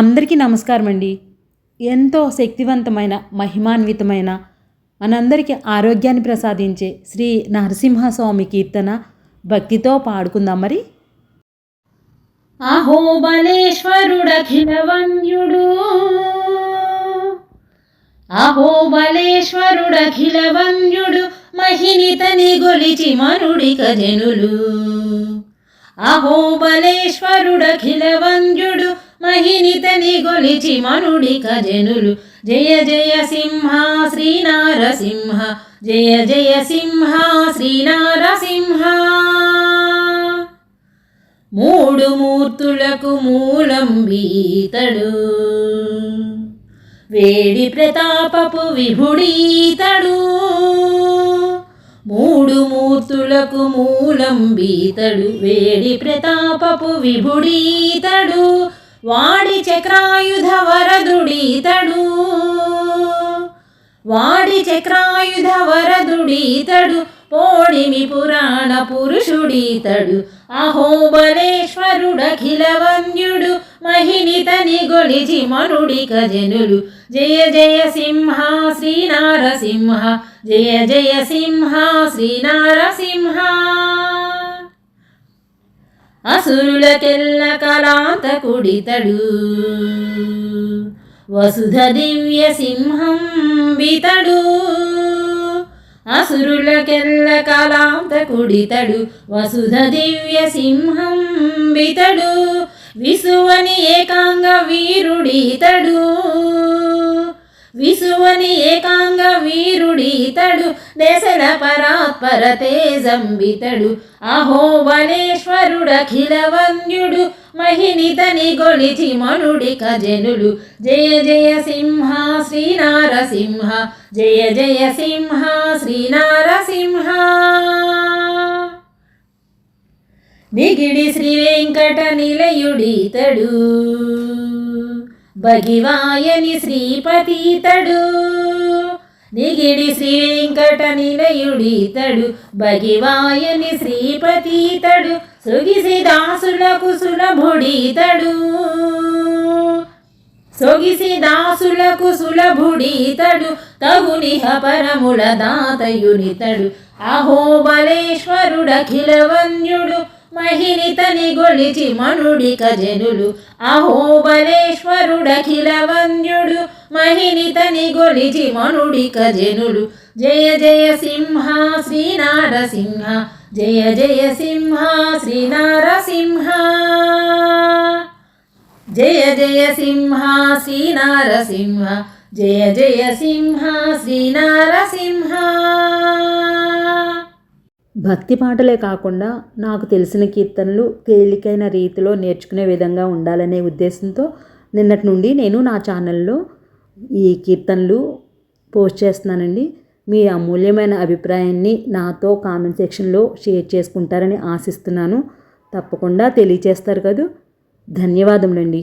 అందరికీ నమస్కారం అండి. ఎంతో శక్తివంతమైన మహిమాన్వితమైన మనందరికీ ఆరోగ్యాన్ని ప్రసాదించే శ్రీ నరసింహస్వామి కీర్తన భక్తితో పాడుకుందాం మరి. అహోబలేశ్వరుడఖిలవన్యుడు అహోబలేశ్వరుడఖిలవన్యుడు మహినితని గొలిచి మనుడిక జనులు. అహోబలేశ్వరుడఖిలవన్యుడు మహినితని గొలిచి మనుడిక జనులు. జయ జయ సింహ శ్రీనారసింహ. జయ జయ సింహ శ్రీనారసింహ. మూడు మూర్తులకు మూలం బీతడు వేడి ప్రతాపపు విభుడీతడు. మూడు మూర్తులకు మూలం బీతడు వేడి ప్రతాపపు విభుడీతడు. వాడి చక్రాయుధ వరదుడీతడు వాడి చక్రాయుధ వరదుడీతడు పోడిమి పురాణ పురుషుడీతడు. అహోబలేశ్వరుడఖిల వంద్యుడు మహినితని గొలిచి మనుడిక జనులు. జయ జయ సింహ శ్రీనారసింహ జయ జయ సింహ శ్రీనారసింహ. అసురులకెల్ల కళాంతకుడితడు వసుధ దివ్య సింహం బితడు. అసురులకెల్ల కళాంతకుడితడు వసుధ దివ్య సింహం బితడు. విసువని ఏకాంగ వీరుడితడు. విసువని ఏకాంగ వీరుడీతడు దేశల పరాత్పర తేజంబితడు. అహోబలేశ్వరుడఖిల వంద్యుడు మహినితని గొలిచి మనుడిక జనులు. జయ జయ సింహ శ్రీనారసింహ జయ జయ సింహ శ్రీనారసింహ. నిగిడి శ్రీ వెంకట నిలయుడితడు భగివాయని శ్రీపతీతడు. నిగిడి శ్రీ వెంకట నిలయుడీతడు భగివాయని శ్రీపతీతడు. సొగిసి దాసులకు సులభుడీతడు. సొగిసి దాసులకు సులభుడీతడు. తగునిహ పరముల దాతయునితడు. అహోబలేశ్వరుడఖిల వంద్యుడు మహినితని గొలిచి మనుడిక జనులు. అహోబలేశ్వరుడఖిల వంద్యుడు మహినితని గొలిచి మనుడిక జనులు. జయ జయ సింహ శ్రీనారసింహ జయ జయ సింహ శ్రీనారసింహ. జయ జయ సింహ శ్రీనారసింహ జయ జయ సింహ శ్రీనారసింహ. భక్తి పాటలే కాకుండా నాకు తెలిసిన కీర్తనలు తేలికైన రీతిలో నేర్చుకునే విధంగా ఉండాలనే ఉద్దేశంతో నిన్నటి నుండి నేను నా ఛానల్లో ఈ కీర్తనలు పోస్ట్ చేస్తున్నానండి. మీ అమూల్యమైన అభిప్రాయాన్ని నాతో కామెంట్ సెక్షన్లో షేర్ చేసుకుంటారని ఆశిస్తున్నాను. తప్పకుండా తెలియచేస్తారు కదూ. ధన్యవాదములండి.